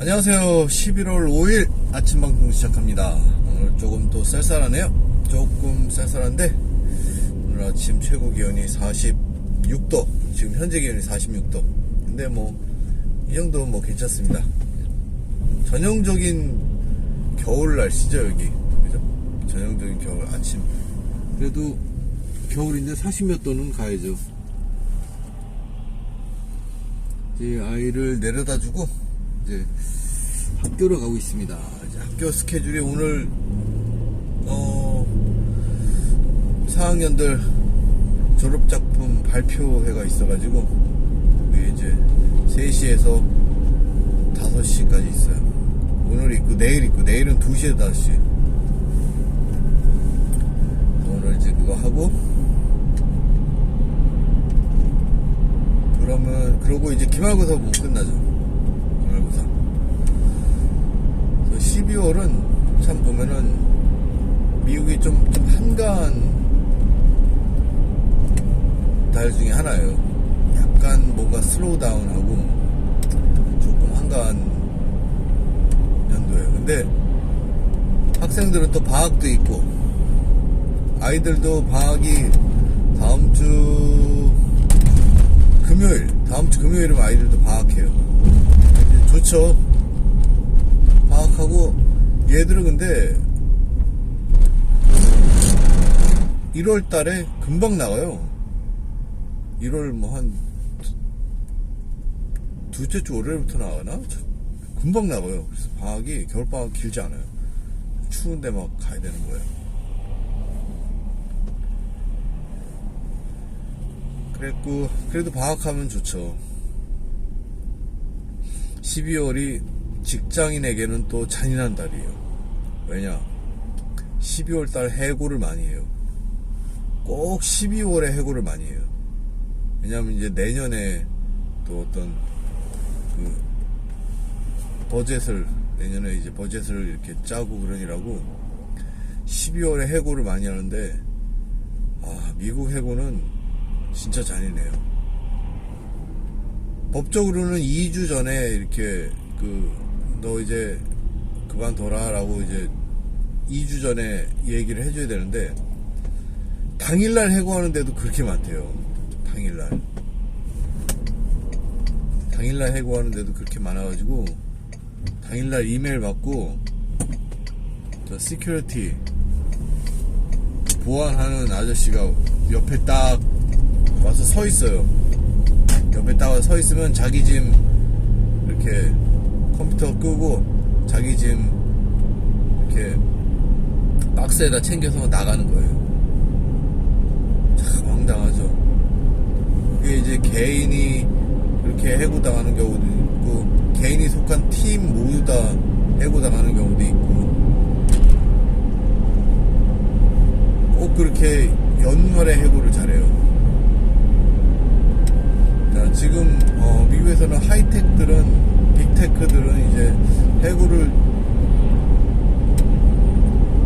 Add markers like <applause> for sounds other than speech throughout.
안녕하세요. 11월 5일 아침 방송 시작합니다. 오늘 조금 또 쌀쌀하네요. 조금 쌀쌀한데 오늘 아침 최고 기온이 46도. 지금 현재 기온이 46도. 근데 뭐 이 정도 뭐 괜찮습니다. 전형적인 겨울 날씨죠 여기. 그죠? 전형적인 겨울 아침. 그래도 겨울인데 40몇 도는 가야죠. 이제 아이를 내려다 주고 이제 학교를 가고 있습니다. 이제 학교 스케줄이 오늘 어 4학년들 졸업 작품 발표회가 있어가지고 이제 3시에서 5시까지 있어요. 오늘 있고 내일 있고 내일은 2시에서 5시. 오늘 이제 그거 하고 그러면 그러고 이제 기말고사 보고 끝나죠. 기말고사. 12월은 참 보면은 미국이 좀, 좀 한가한 달 중에 하나예요. 약간 뭔가 슬로우 다운하고 조금 한가한 연도예요. 근데 학생들은 또 방학도 있고 아이들도 방학이 다음 주 금요일, 다음 주 금요일이면 아이들도 방학해요. 좋죠. 방학하고 얘들은 근데 1월 달에 금방 나가요. 1월 뭐 한 둘째 주 월요일부터 나가나? 저- 금방 나가요. 그래서 방학이 겨울방학 길지 않아요. 추운데 막 가야 되는 거예요. 그랬고 그래도 방학하면 좋죠. 12월이 직장인에게는 또 잔인한 달이에요. 왜냐? 12월 달 해고를 많이 해요. 꼭 12월에 해고를 많이 해요. 왜냐면 이제 내년에 또 어떤 그 버젯을 내년에 이제 버젯을 이렇게 짜고 그러니라고 12월에 해고를 많이 하는데 아 미국 해고는 진짜 잔인해요. 법적으로는 2주 전에 이렇게 그 너 이제 그만둬라 라고 이제 2주 전에 얘기를 해줘야 되는데 당일날 해고하는데도 그렇게 많대요. 당일날. 당일날 해고하는데도 그렇게 많아가지고 당일날 이메일 받고 저 시큐리티 보안하는 아저씨가 옆에 딱 와서 서 있어요. 옆에 딱 와서 서 있으면 자기 짐 이렇게 컴퓨터 끄고 자기 짐 이렇게 박스에다 챙겨서 나가는 거예요. 참 황당하죠. 그게 이제 개인이 그렇게 해고당하는 경우도 있고 개인이 속한 팀 모두 다 해고당하는 경우도 있고 꼭 그렇게 연말에 해고를 잘해요. 자, 지금 어, 미국에서는 하이테크들은 빅테크들은 이제 해고를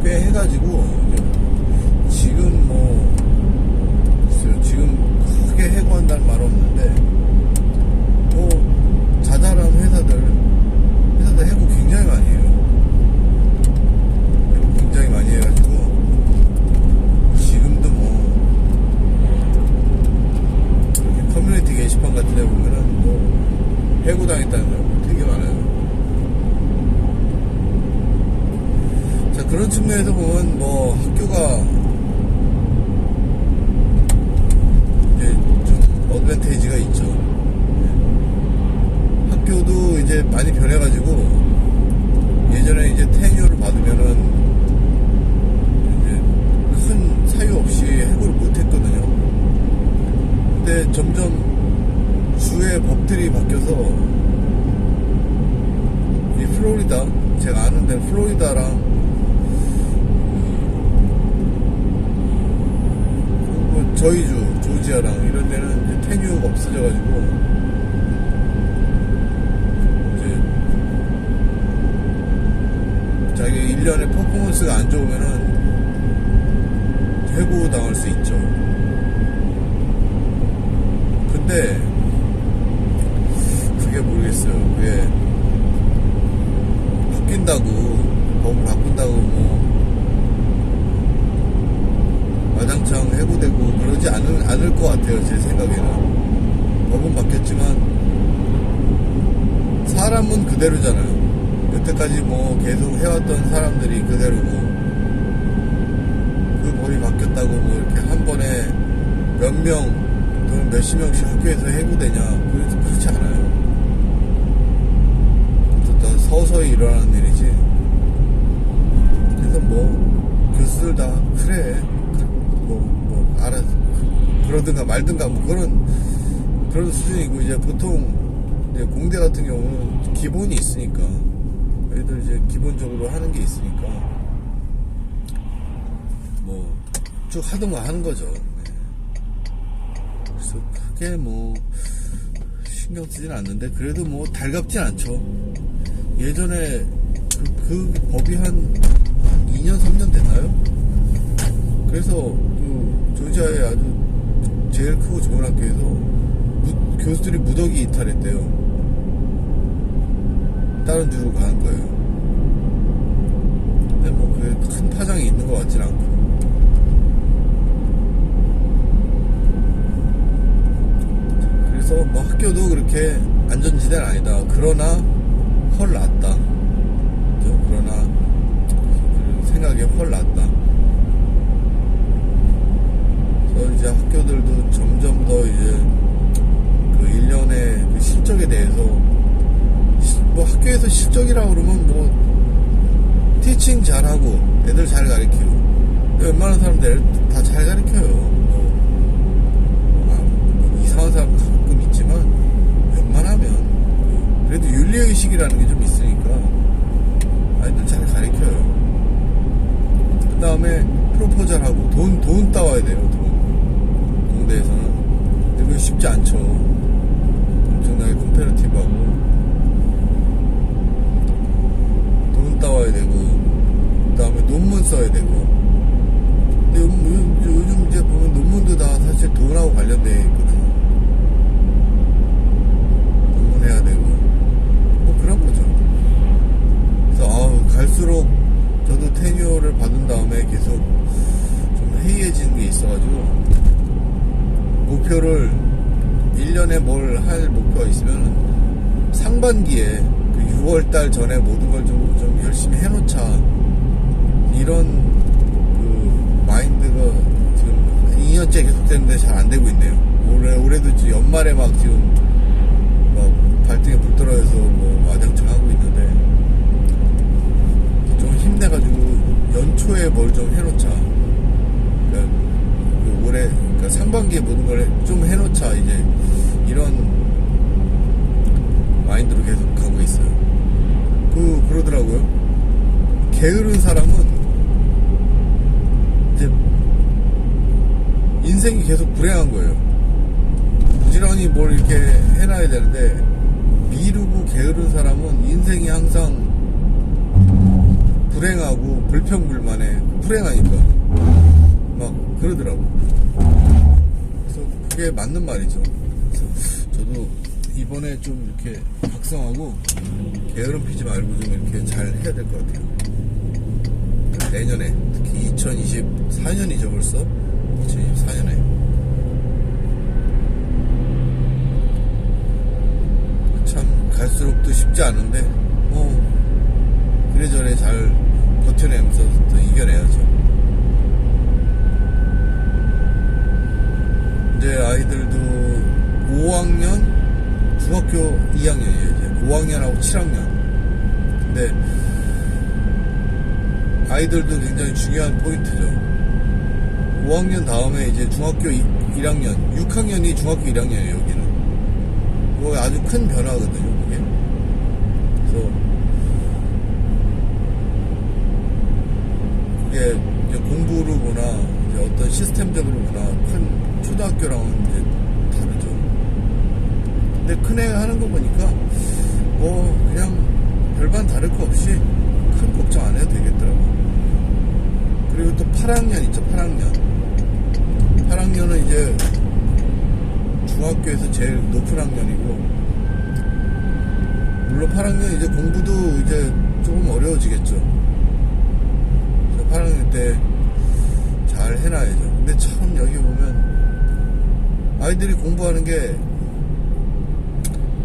꽤 해가지고 지금 뭐 글쎄요, 지금 크게 해고한다는 말 없는데 뭐 자잘한 회사들 회사들 해고 굉장히 많이 해요. 굉장히 많이 해가지고 지금도 뭐 커뮤니티 게시판 같은 데 보면은 뭐 해고당했다는 되 게 많아요. 자 그런 측면에서 보면 뭐 학교가 어드밴테이지가 있죠. 학교도 이제 많이 변해가지고 예전에 이제 테뉴를 받으면은 이제 큰 사유 없이 해고를 못했거든요. 근데 점점 주의 법들이 바뀌어서 이 플로리다 제가 아는 데는 플로리다랑 그뭐 저희 주 조지아랑 이런 데는 이제 테뉴가 없어져가지고 이제 자기 1년에 퍼포먼스가 안 좋으면은 해고 당할 수 있죠. 근데 그게 모르겠어요. 그게 바뀐다고 법을 바꾼다고 뭐 와장창 해고되고 그러지 않을, 않을 것 같아요 제 생각에는. 법은 바뀌었지만 사람은 그대로잖아요. 여태까지 뭐 계속 해왔던 사람들이 그대로고 그 법이 바뀌었다고 뭐 이렇게 한 번에 몇 명 또는 몇십 명씩 학교에서 해고되냐 그렇지, 않아요. 서서히 일어나는 그래서 뭐 교수들 다 그래 뭐, 뭐 알아 그러든가 말든가 뭐 그런 그런 수준이고 이제 보통 이제 공대 같은 경우는 기본이 있으니까 애들 이제 기본적으로 하는 게 있으니까 뭐 쭉 하던가 하는 거죠. 네. 그래서 크게 뭐 신경 쓰진 않는데 그래도 뭐 달갑진 않죠. 예전에 그, 그 법이 한 2년 3년 됐나요? 그래서 그 조지아의 아주 제일 크고 좋은 학교에서 무- 교수들이 무더기 이탈했대요. 다른 주로 가는 거예요. 근데 뭐 그게 큰 파장이 있는 것 같진 않고. 그래서 뭐 학교도 그렇게 안전지대는 아니다. 그러나 헐 낫다. 그죠? 그러나 그 생각에 헐 낫다. 그래서 이제 학교들도 점점 더 이제 그 일련의 그 실적에 대해서 시- 뭐 학교에서 실적이라고 그러면 뭐 티칭 잘하고 애들 잘 가르치고 웬만한 사람들 다 잘 가르쳐요 뭐, 아, 뭐 이상한 사람 가끔 있지만 웬만하면 그래도 윤리의식이라는 게 좀 있으니까 아이들 잘 가르쳐요 그 다음에 프로포절 하고 돈, 돈 따와야 돼요 돈. 공대에서는. 근데 쉽지 않죠. 엄청나게 컴페러티브하고. 돈 따와야 되고 그 다음에 논문 써야 되고. 근데 요즘, 요즘 이제 보면 논문도 다 사실 돈하고 관련돼 있거든요 논문 해야 되고 뭐 그런 거죠 그래서 아우 갈수록 저도 테뉴어를 받은 다음에 계속 좀 해이해지는 게 있어가지고 목표를 1년에 뭘 할 목표가 있으면 상반기에 그 6월달 전에 모든 걸 좀 좀 열심히 해놓자 이런 그 마인드가 지금 2년째 계속되는데 잘 안 되고 있네요. 올해 올해도 연말에 막 지금 막 발등에 불 떨어져서 뭐 와장창 하고 있는데 좀 힘내가지고 연초에 뭘 좀 해놓자. 그러니까 그 올해 그러니까 상반기에 모든 걸 좀 해놓자 이제 이런 마인드로 계속 가고 있어요. 그 그러더라고요. 게으른 사람은 이제 인생이 계속 불행한 거예요. 부지런히 뭘 이렇게 해놔야 되는데 미루고 게으른 사람은 인생이 항상 불행하고 불평불만해 불행하니까 막 그러더라고. 그래서 그게 맞는 말이죠. 그래서 저도 이번에 좀 이렇게 각성하고 게으름 피지 말고 좀 이렇게 잘 해야 될 것 같아요. 내년에 특히 2024년이죠 벌써 2024년에 참 갈수록 또 쉽지 않은데 뭐 그래저래 잘 버텨내면서 또 이겨내야죠. 이제 아이들도 5학년 중학교 2학년이에요 이제. 5학년하고 7학년. 근데 아이들도 굉장히 중요한 포인트죠. 5학년 다음에 이제 중학교 1학년 6학년이 중학교 1학년이에요 여기는. 그거 아주 큰 변화거든요 그게. 그래서 그게 이제 공부로 보나 이제 어떤 시스템적으로 보나 큰 초등학교랑은 이제 다르죠 근데 큰애 하는 거 보니까 뭐 그냥 별반 다를 거 없이 큰 걱정 안 해도 되겠더라고. 그리고 또 8학년 있죠, 8학년. 8학년은 이제 중학교에서 제일 높은 학년이고, 물론 8학년 이제 공부도 이제 조금 어려워지겠죠. 8학년 때잘 해놔야죠. 근데 참 여기 보면 아이들이 공부하는 게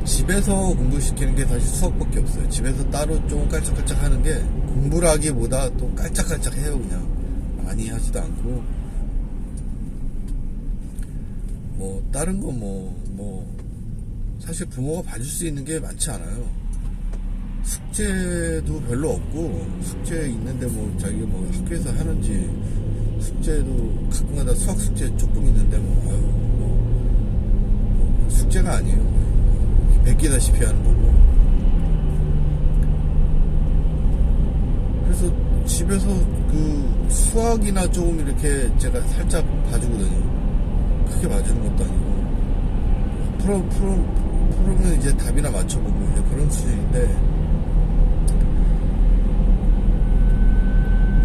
집에서 공부시키는 게 사실 수학밖에 없어요. 집에서 따로 좀 깔짝깔짝 하는 게 공부를 하기보다 또 깔짝깔짝 해요, 그냥. 많이 하지도 않고. 뭐, 다른 거 뭐, 뭐, 사실 부모가 봐줄 수 있는 게 많지 않아요. 숙제도 별로 없고, 숙제 있는데 뭐, 자기가 뭐 학교에서 하는지, 숙제도 가끔가다 수학 숙제 조금 있는데 뭐, 아유, 뭐, 뭐 숙제가 아니에요. 베끼다시피 하는 거고. 그래서 집에서 그 수학이나 조금 이렇게 제가 살짝 봐주거든요. 크게 봐주는 것도 아니고. 풀어, 풀어, 풀으면 이제 답이나 맞춰보고 이제 그런 수준인데.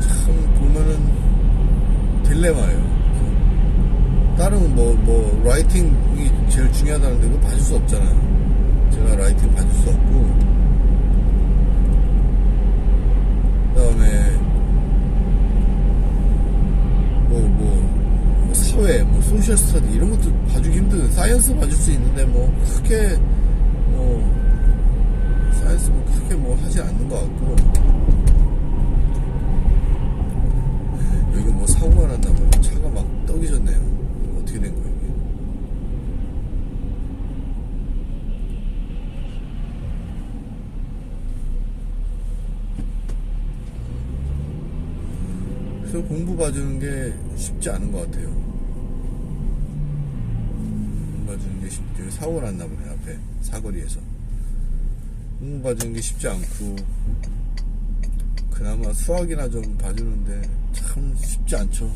참 보면은 딜레마예요. 다른 뭐, 뭐, 라이팅이 제일 중요하다는데 그거 봐줄 수 없잖아요. 제가 라이팅 봐줄 수 없고. 그 다음에, 뭐, 뭐, 뭐 사회, 뭐, 소셜 스터디, 이런 것도 봐주기 힘든, 사이언스 봐줄 수 있는데, 뭐, 크게, 뭐, 사이언스 뭐, 크게 뭐, 하지 않는 것 같고. 여기 뭐, 사고가 났나 봐요. 차가 막 떡이졌네요. 어떻게 된 거예요? 그래서 공부 봐주는 게 쉽지 않은 것 같아요. 공부 봐주는 게 쉽지, 사고 났나 보네, 앞에. 사거리에서. 공부 봐주는 게 쉽지 않고, 그나마 수학이나 좀 봐주는데 참 쉽지 않죠.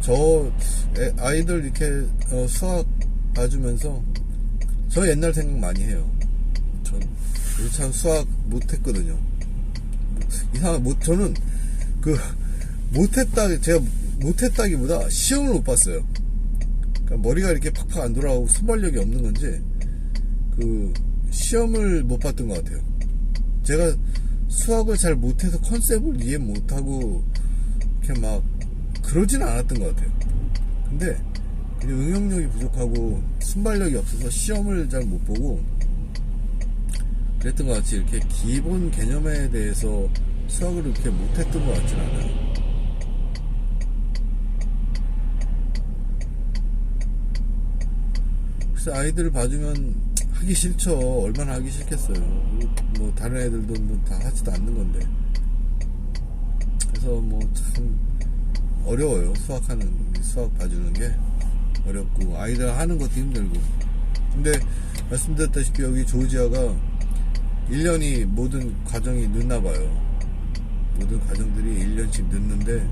저 애- 아이들 이렇게 어, 수학 봐주면서 저 옛날 생각 많이 해요. 전참 수학 못했거든요. 이상 못 저는 그 못했다 제가 못했다기보다 시험을 못 봤어요. 그러니까 머리가 이렇게 팍팍 안 돌아가고 순발력이 없는 건지 그 시험을 못 봤던 것 같아요. 제가 수학을 잘 못해서 컨셉을 이해 못하고 이렇게 막 그러진 않았던 것 같아요. 근데 응용력이 부족하고 순발력이 없어서 시험을 잘 못 보고 그랬던 것 같이 이렇게 기본 개념에 대해서 수학을 이렇게 못했던 것 같진 않아요. 그래서 아이들을 봐주면 하기 싫죠. 얼마나 하기 싫겠어요. 뭐 다른 애들도 뭐 다 하지도 않는 건데. 그래서 뭐 참 어려워요. 수학하는 수학 봐주는 게 어렵고 아이들 하는 것도 힘들고. 근데 말씀드렸다시피 여기 조지아가 1년이 모든 과정이 늦나 봐요. 모든 과정들이 1년씩 늦는데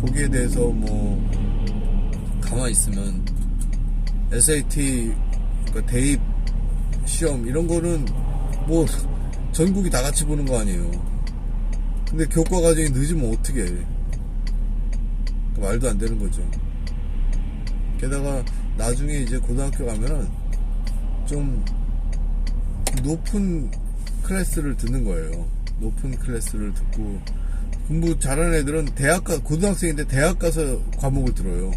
거기에 대해서 뭐 가만히 있으면 SAT 그러니까 대입 시험 이런 거는 뭐 전국이 다 같이 보는 거 아니에요. 근데 교과 과정이 늦으면 어떻게 해? 그 말도 안 되는 거죠. 게다가 나중에 이제 고등학교 가면은 좀 높은 클래스를 듣는 거예요. 높은 클래스를 듣고 공부 잘하는 애들은 대학 가 고등학생인데 대학 가서 과목을 들어요.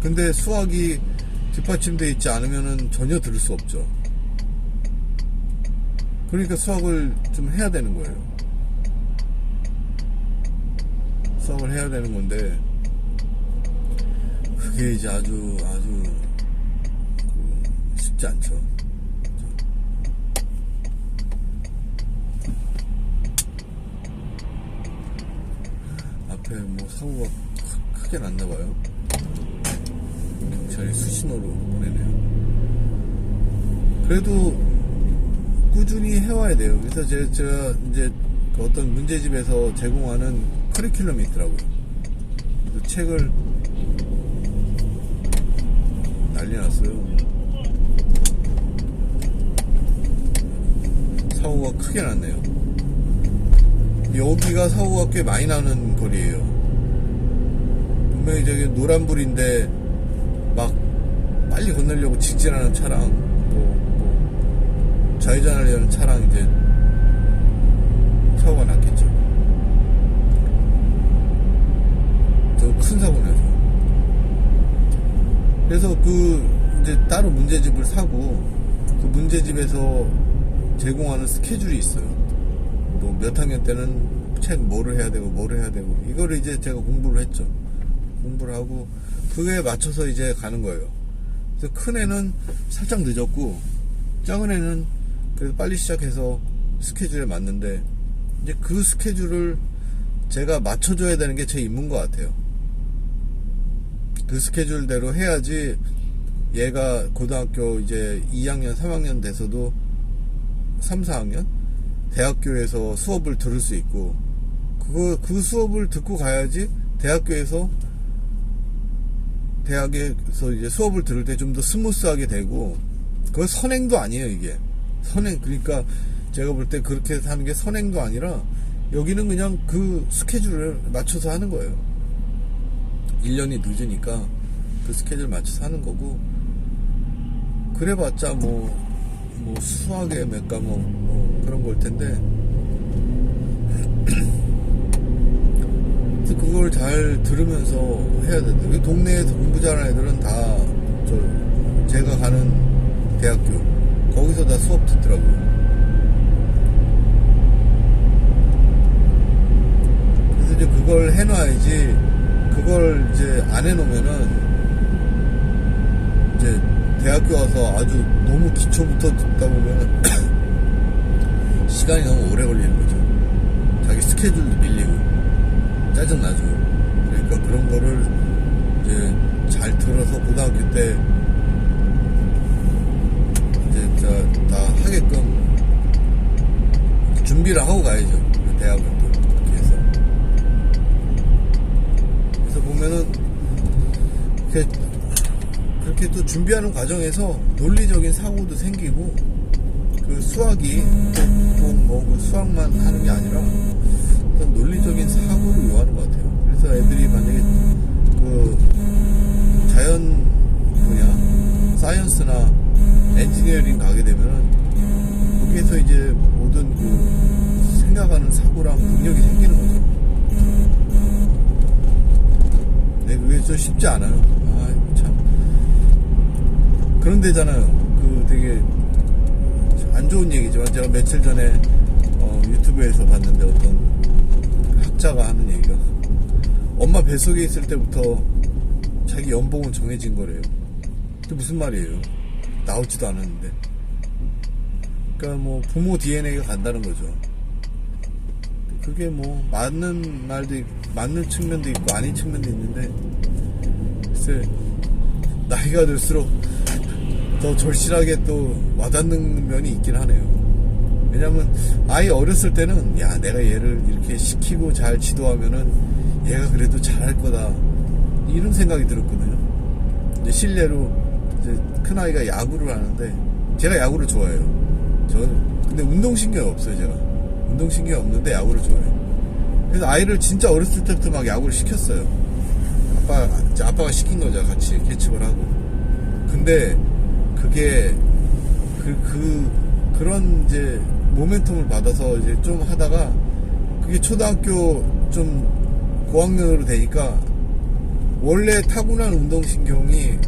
근데 수학이 뒷받침돼 있지 않으면은 전혀 들을 수 없죠. 그러니까 수학을 좀 해야 되는 거예요. 수학을 해야 되는 건데 그게 이제 아주 아주 그 쉽지 않죠. 앞에 뭐 사고가 크- 크게 났나 봐요. 경찰이 수신호로 보내네요. 그래도 꾸준히 해와야 돼요. 그래서 제, 제가 이제 그 어떤 문제집에서 제공하는 커리큘럼이 있더라고요. 그 책을 난리 났어요. 사고가 크게 났네요. 여기가 사고가 꽤 많이 나는 거리예요. 분명히 저기 노란불인데 막 빨리 건너려고 직진하는 차랑 뭐, 뭐 좌회전하려는 차랑 이제 사고가 났겠죠. 저큰 사고 나죠. 그래서 그 이제 따로 문제집을 사고 그 문제집에서 제공하는 스케줄이 있어요. 뭐 몇 학년 때는 책 뭐를 해야 되고 뭐를 해야 되고 이거를 이제 제가 공부를 했죠. 공부를 하고 그거에 맞춰서 이제 가는 거예요. 그래서 큰 애는 살짝 늦었고 작은 애는 그래도 빨리 시작해서 스케줄에 맞는데 이제 그 스케줄을 제가 맞춰줘야 되는 게 제 임무인 것 같아요. 그 스케줄대로 해야지 얘가 고등학교 이제 2학년, 3학년 돼서도 3, 4학년 대학교에서 수업을 들을 수 있고 그거 그 수업을 듣고 가야지 대학교에서 대학에서 이제 수업을 들을 때 좀 더 스무스하게 되고 그건 선행도 아니에요 이게. 선행 그러니까 제가 볼 때 그렇게 하는 게 선행도 아니라 여기는 그냥 그 스케줄을 맞춰서 하는 거예요. 1년이 늦으니까 그 스케줄 맞춰서 하는 거고 그래봤자 뭐, 뭐 수학의 몇 과목 뭐 그런 걸 텐데 그걸 잘 들으면서 해야 된다. 그 동네에서 공부 잘하는 애들은 다, 저, 제가 가는 대학교, 거기서 다 수업 듣더라고요. 그래서 이제 그걸 해놔야지, 그걸 이제 안 해놓으면은, 이제 대학교 와서 아주 너무 기초부터 듣다 보면은, <coughs> 시간이 너무 오래 걸리는 거죠. 자기 스케줄도 밀리고. 짜증나죠. 그러니까 그런 거를 이제 잘 들어서 고등학교 때 이제 저다 하게끔 준비를 하고 가야죠. 그 대학을 또 그렇게 해서. 그래서 보면은 그렇게 또 준비하는 과정에서 논리적인 사고도 생기고 그 수학이 꼭뭐그 수학만 하는 게 아니라 며칠 전에 어, 유튜브에서 봤는데 어떤 학자가 하는 얘기가 엄마 뱃속에 있을 때부터 자기 연봉은 정해진 거래요. 그게 무슨 말이에요? 나오지도 않았는데. 그러니까 뭐 부모 DNA가 간다는 거죠. 그게 뭐 맞는 말도 있, 맞는 측면도 있고 아닌 측면도 있는데 글쎄 나이가 들수록 더 절실하게 또 와닿는 면이 있긴 하네요. 왜냐면 아이 어렸을 때는 야 내가 얘를 이렇게 시키고 잘 지도하면은 얘가 그래도 잘할 거다 이런 생각이 들었거든요. 이제 실례로 이제 큰 아이가 야구를 하는데 제가 야구를 좋아해요. 저는 근데 운동신경이 없어요 제가. 운동신경이 없는데 야구를 좋아해요. 그래서 아이를 진짜 어렸을 때부터 막 야구를 시켰어요. 아빠 아빠가 시킨 거죠 같이 캐치볼 하고. 근데 그게 그, 그, 그런 이제 모멘텀을 받아서 이제 좀 하다가 그게 초등학교 좀 고학년으로 되니까 원래 타고난 운동신경이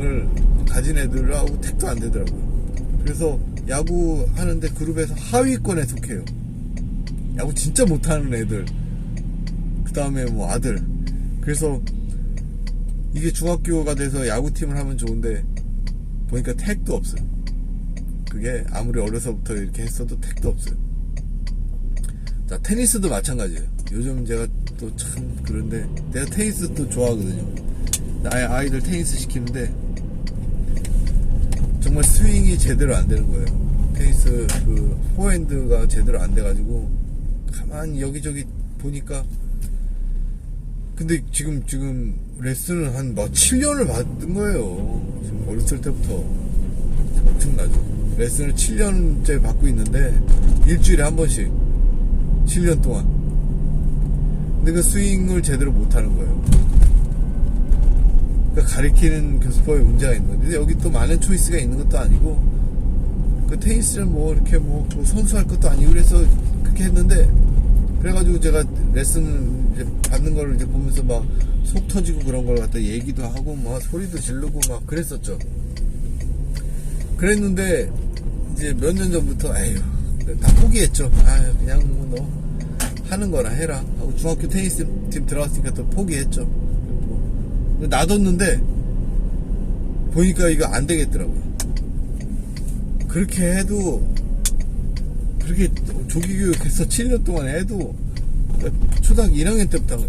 을 가진 애들하고 택도 안 되더라고요. 그래서 야구 하는데 그룹에서 하위권에 속해요. 야구 진짜 못하는 애들. 그 다음에 뭐 아들. 그래서 이게 중학교가 돼서 야구팀을 하면 좋은데 보니까 택도 없어요. 그게 아무리 어려서부터 이렇게 했어도 택도 없어요. 자, 테니스도 마찬가지예요. 요즘 제가 또 참 그런데 내가 테니스 또 좋아하거든요. 아이, 아이들 테니스 시키는데 정말 스윙이 제대로 안 되는 거예요. 테니스 그 포핸드가 제대로 안 돼가지고 가만히 여기저기 보니까 근데 지금 지금 레슨을 한뭐 7년을 받은 거예요. 지금 어렸을 때부터 엄청나죠. 레슨을 7년째 받고 있는데 일주일에 한 번씩 7년 동안. 근데 그 스윙을 제대로 못 하는 거예요. 그러니까 가리키는 교수법에 문제가 있는 건데 여기 또 많은 초이스가 있는 것도 아니고 그 테니스를 뭐 이렇게 뭐그 선수할 것도 아니고 그래서 그렇게 했는데 그래가지고 제가 레슨 이제 받는 거를 이제 보면서 막 속 터지고 그런 걸 갖다 얘기도 하고 막 소리도 지르고 막 그랬었죠. 그랬는데 이제 몇 년 전부터 에휴 다 포기했죠. 아 그냥 뭐 너 하는 거나 해라 하고 중학교 테니스 팀 들어갔으니까 또 포기했죠. 그리고 놔뒀는데 보니까 이거 안 되겠더라고요. 그렇게 해도 그렇게 조기 교육해서 7년 동안 해도 초등학교 1학년 때부터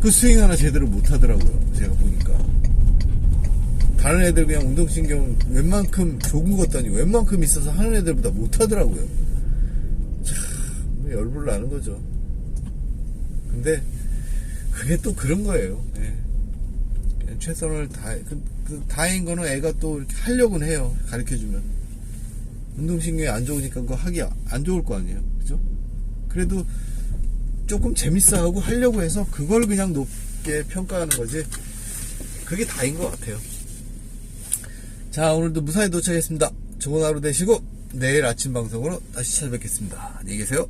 그 스윙 하나 제대로 못 하더라고요. 제가 보니까. 다른 애들 그냥 운동신경 웬만큼 것도 아니고 웬만큼 있어서 하는 애들보다 못 하더라고요. 참, 열불 나는 거죠. 근데 그게 또 그런 거예요. 예. 그냥 최선을 다, 그, 그 다행인 거는 애가 또 이렇게 하려고는 해요. 가르쳐 주면. 운동신경이 안 좋으니까 그거 하기 안 좋을 거 아니에요. 그죠? 그래도 조금 재밌어 하고 하려고 해서 그걸 그냥 높게 평가하는 거지. 그게 다인 것 같아요. 자, 오늘도 무사히 도착했습니다. 좋은 하루 되시고, 내일 아침 방송으로 다시 찾아뵙겠습니다. 안녕히 계세요.